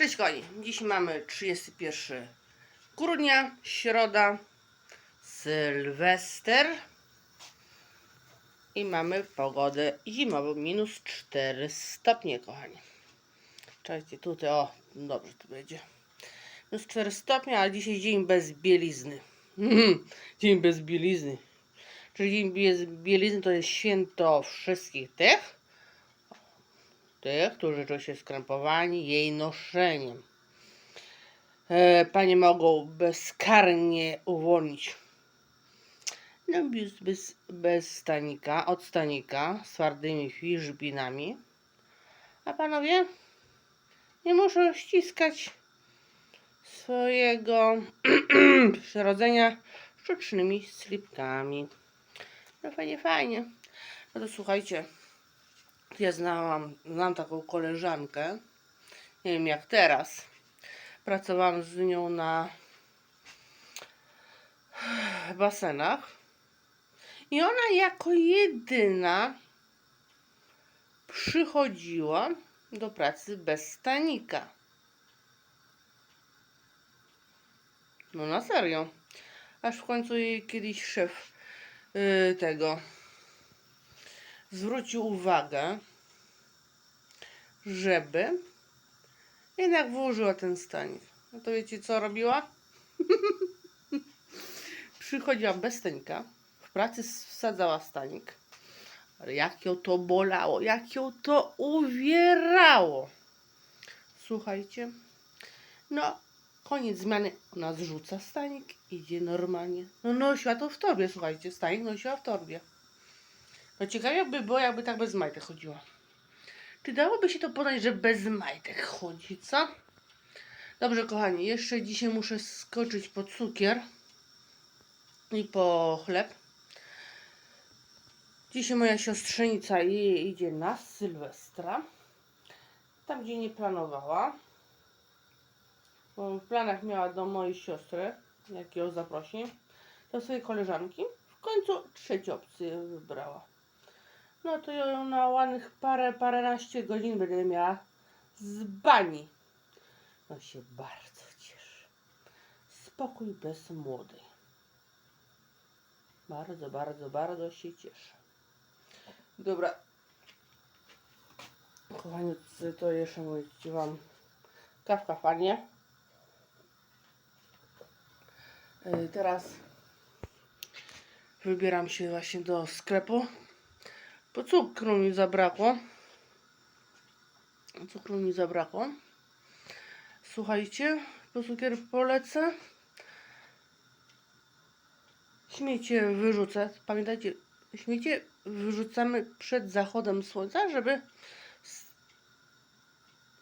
Cześć kochani, dziś mamy 31 grudnia, środa, Sylwester i mamy pogodę zimową, minus 4 stopnie kochani. Czekajcie tutaj, o, dobrze to będzie. Minus 4 stopnie, a dzisiaj dzień bez bielizny. dzień bez bielizny. Czyli dzień bez bielizny to jest święto wszystkich tych, tych, którzy czują się skrępowani jej noszeniem. E, panie mogą bezkarnie uwolnić no, bez, bez, stanika, od stanika z twardymi fiszbinami. A panowie nie muszą ściskać swojego przyrodzenia sztucznymi slipkami. No fajnie, fajnie. No to słuchajcie, ja znałam, znam taką koleżankę, nie wiem jak teraz. Pracowałam z nią na basenach. I ona jako jedyna przychodziła do pracy bez stanika. No na serio. Aż w końcu jej kiedyś szef yy, tego zwrócił uwagę, żeby jednak włożyła ten stanik. No to wiecie co robiła? Przychodziła bez stanika, w pracy wsadzała stanik. Ale jak ją to bolało, jak ją to uwierało. Słuchajcie, no koniec zmiany, ona zrzuca stanik, idzie normalnie. No nosiła to w torbie, słuchajcie, stanik nosiła w torbie. No ciekawie by było, jakby tak bez majtek chodziła. Czy dałoby się to podać, że bez majtek chodzi, co? Dobrze, kochani, jeszcze dzisiaj muszę skoczyć po cukier i po chleb. Dzisiaj moja siostrzenica idzie na Sylwestra. Tam, gdzie nie planowała. Bo w planach miała do mojej siostry, jak ją zaprosi, do swojej koleżanki. W końcu trzecią opcję wybrała. No to ją na ładnych parę, paręnaście godzin będę miała z bani. No się bardzo cieszę. Spokój bez młodej. Bardzo, bardzo, bardzo się cieszę. Dobra. Kochani, to jeszcze mówić Wam kawka fajnie. Yy, Teraz wybieram się właśnie do sklepu. Po cukru mi zabrakło. Cukru mi zabrakło. Słuchajcie, po cukier polecę. Śmiecie wyrzucę. Pamiętajcie, śmiecie wyrzucamy przed zachodem słońca, żeby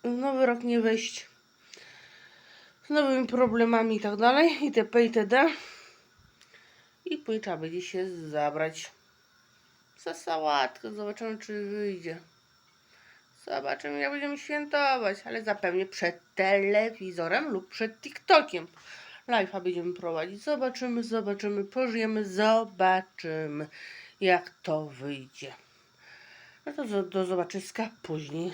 w nowy rok nie wejść z nowymi problemami i tak dalej. Itp. itd. I później trzeba będzie się zabrać za sałatkę. Zobaczymy, czy wyjdzie. Zobaczymy, jak będziemy świętować, ale zapewne przed telewizorem lub przed TikTokiem. Live'a będziemy prowadzić. Zobaczymy, zobaczymy, pożyjemy, zobaczymy, jak to wyjdzie. No to do, do zobaczyska później.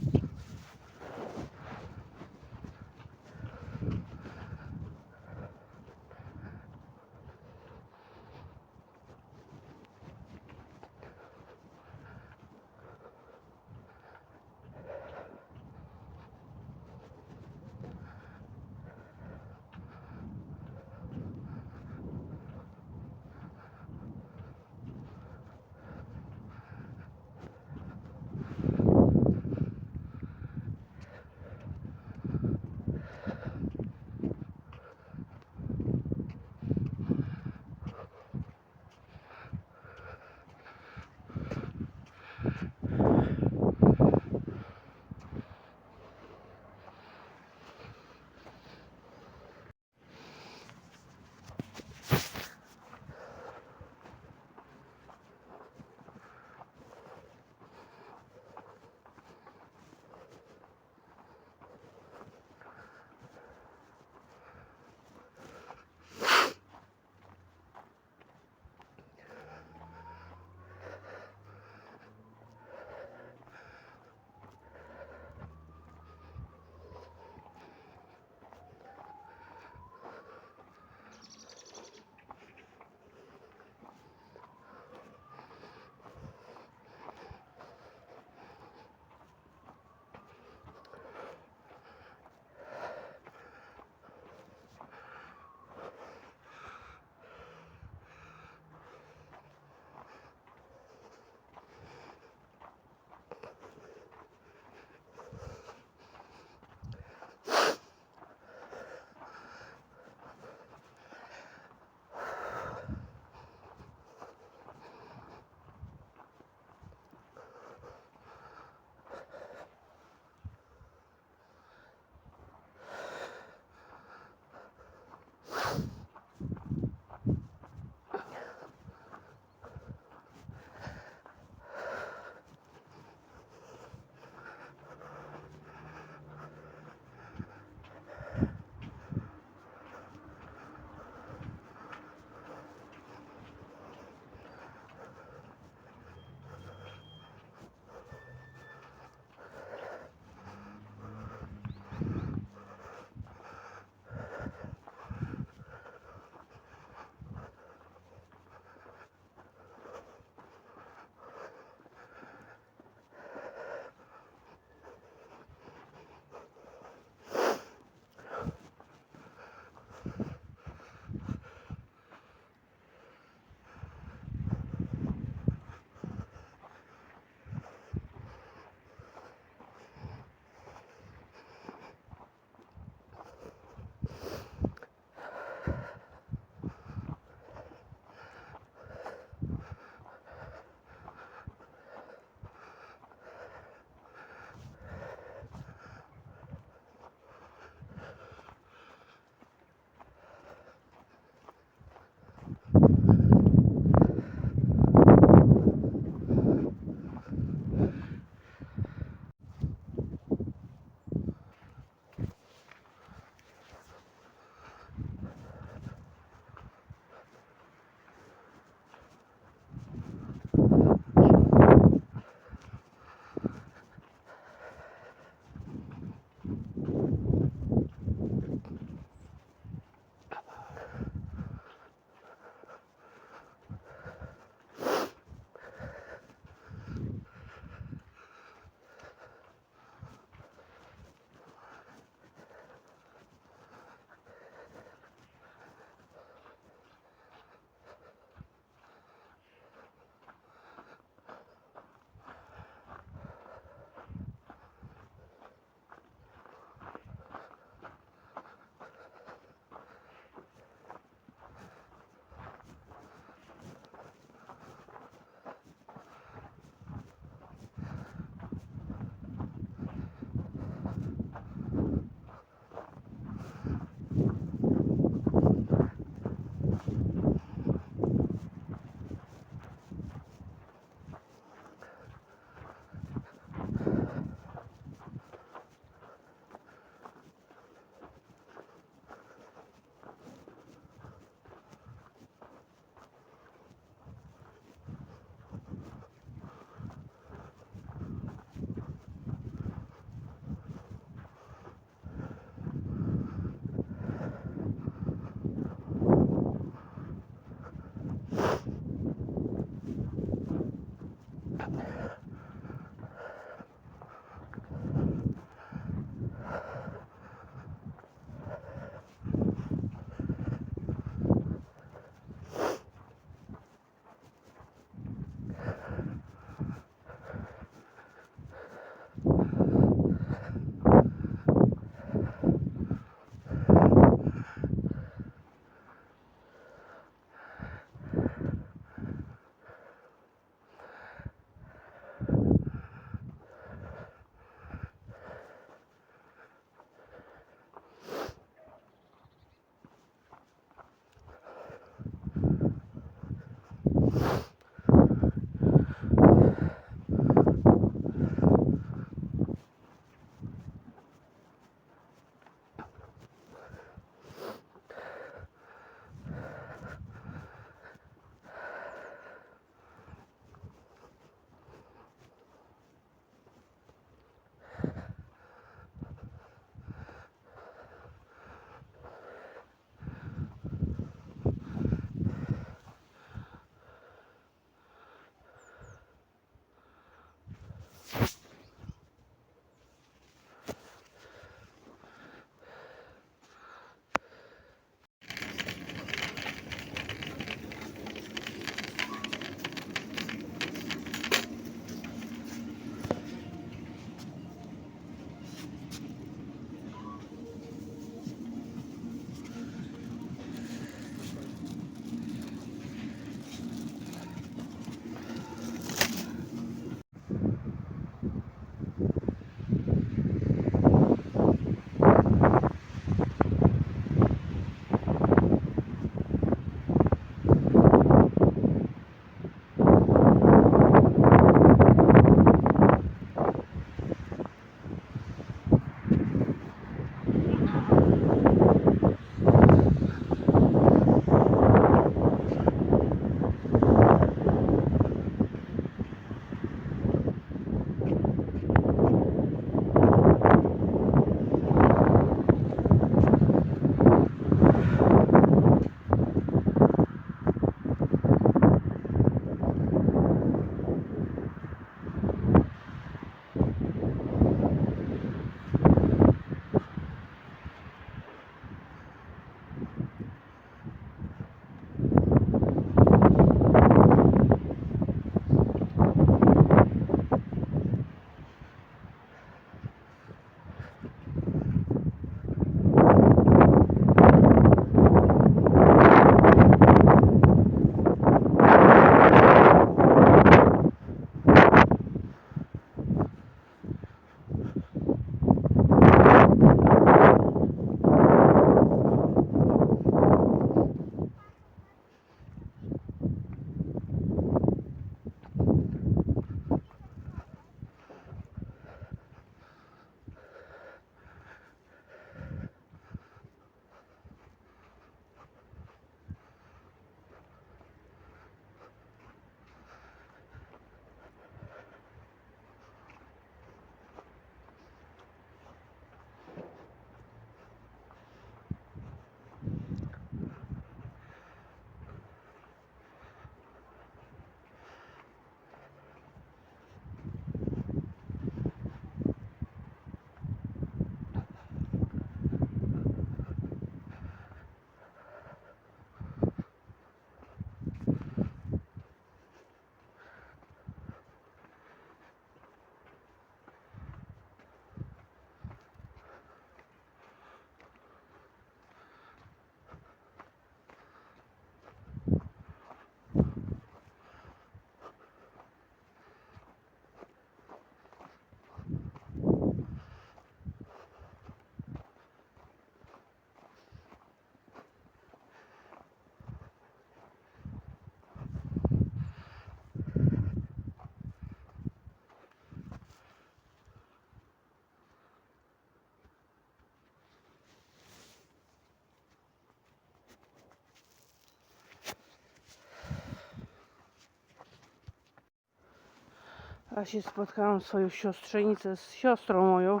Właśnie spotkałam swoją siostrzenicę z siostrą moją.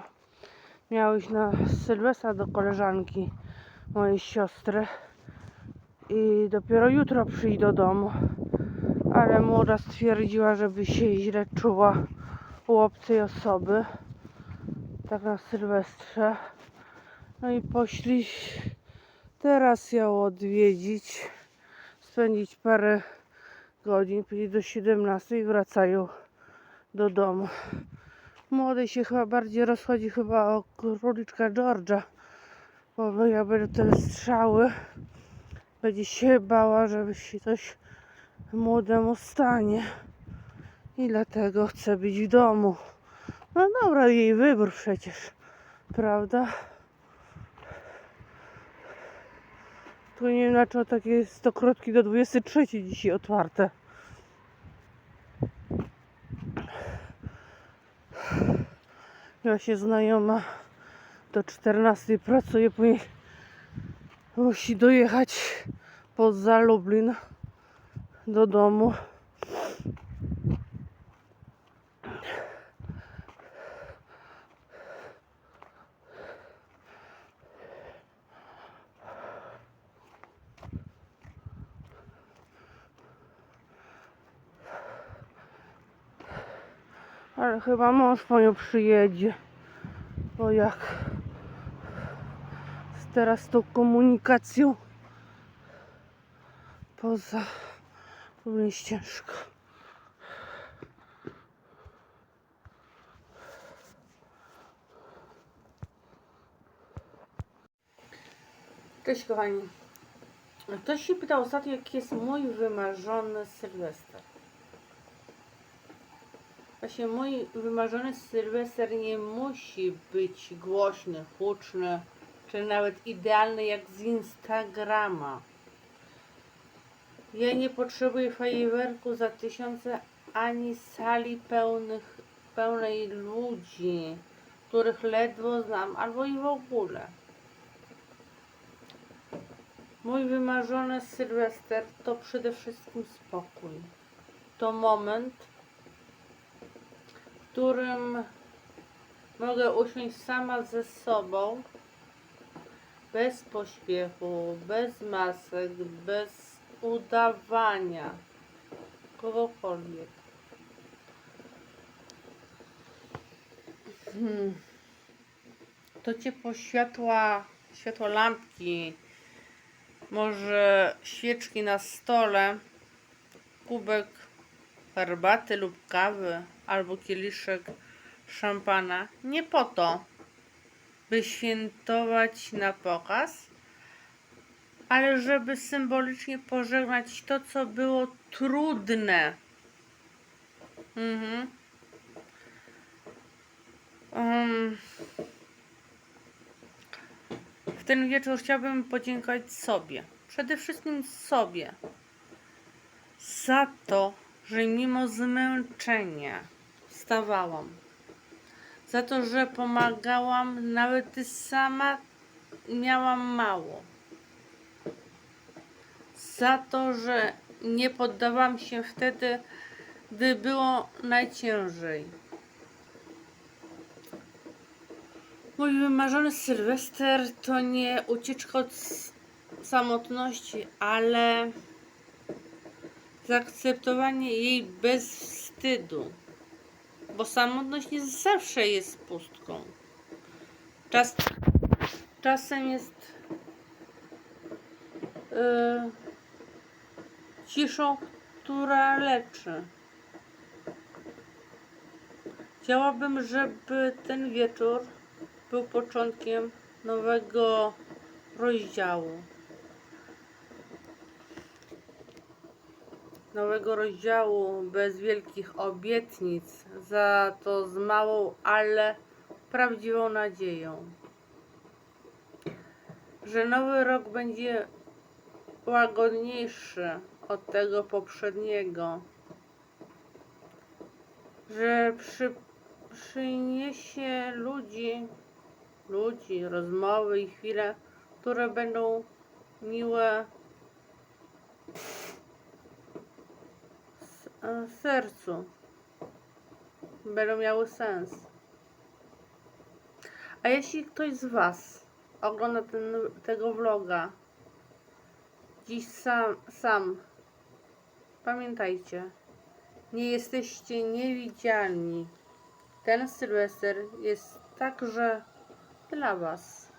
Miała iść na Sylwestra do koleżanki mojej siostry. I dopiero jutro przyjdzie do domu. Ale młoda stwierdziła, żeby się źle czuła u obcej osoby. Tak na Sylwestrze. No i poszli teraz ją odwiedzić. Spędzić parę godzin, później do 17 i wracają do domu. Młody się chyba bardziej rozchodzi chyba o króliczka George'a, bo jak będą te strzały, będzie się bała, żeby się coś młodemu stanie. I dlatego chce być w domu. No dobra, jej wybór przecież, prawda? Tylko nie wiem dlaczego takie stokrotki do 23 dzisiaj otwarte. Ja się znajoma do 14 pracuje, później musi dojechać poza Lublin do domu. Ale chyba mąż po nią przyjedzie. Bo jak teraz z tą komunikacją poza jest ciężko. Cześć kochani. Ktoś się pytał ostatnio, jaki jest mój wymarzony Sylwester. Mój wymarzony Sylwester nie musi być głośny, huczny, czy nawet idealny jak z Instagrama. Ja nie potrzebuję fajerwerku za tysiące ani sali pełnych, pełnej ludzi, których ledwo znam, albo i w ogóle. Mój wymarzony Sylwester to przede wszystkim spokój. To moment, którym mogę usiąść sama ze sobą, bez pośpiechu, bez masek, bez udawania kogokolwiek. Hmm. To ciepło światła, światło lampki, może świeczki na stole, kubek herbaty lub kawy albo kieliszek szampana. Nie po to, by świętować na pokaz, ale żeby symbolicznie pożegnać to, co było trudne. Mhm. Um, w ten wieczór chciałbym podziękować sobie. Przede wszystkim sobie. Za to, że mimo zmęczenia wstawałam. Za to, że pomagałam, nawet gdy sama miałam mało. Za to, że nie poddawałam się wtedy, gdy było najciężej. Mój wymarzony Sylwester to nie ucieczka od samotności, ale zaakceptowanie jej bez wstydu. Bo samotność nie zawsze jest pustką. Czas, czasem jest yy, ciszą, która leczy. Chciałabym, żeby ten wieczór był początkiem nowego rozdziału. Nowego rozdziału bez wielkich obietnic, za to z małą, ale prawdziwą nadzieją. Że nowy rok będzie łagodniejszy od tego poprzedniego. Że przy, przyniesie ludzi, ludzi, rozmowy i chwile, które będą miłe sercu. będą miały sens. A jeśli ktoś z Was ogląda ten, tego vloga dziś sam, sam, pamiętajcie, nie jesteście niewidzialni. Ten Sylwester jest także dla Was.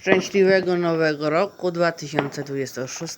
Szczęśliwego nowego roku 2026.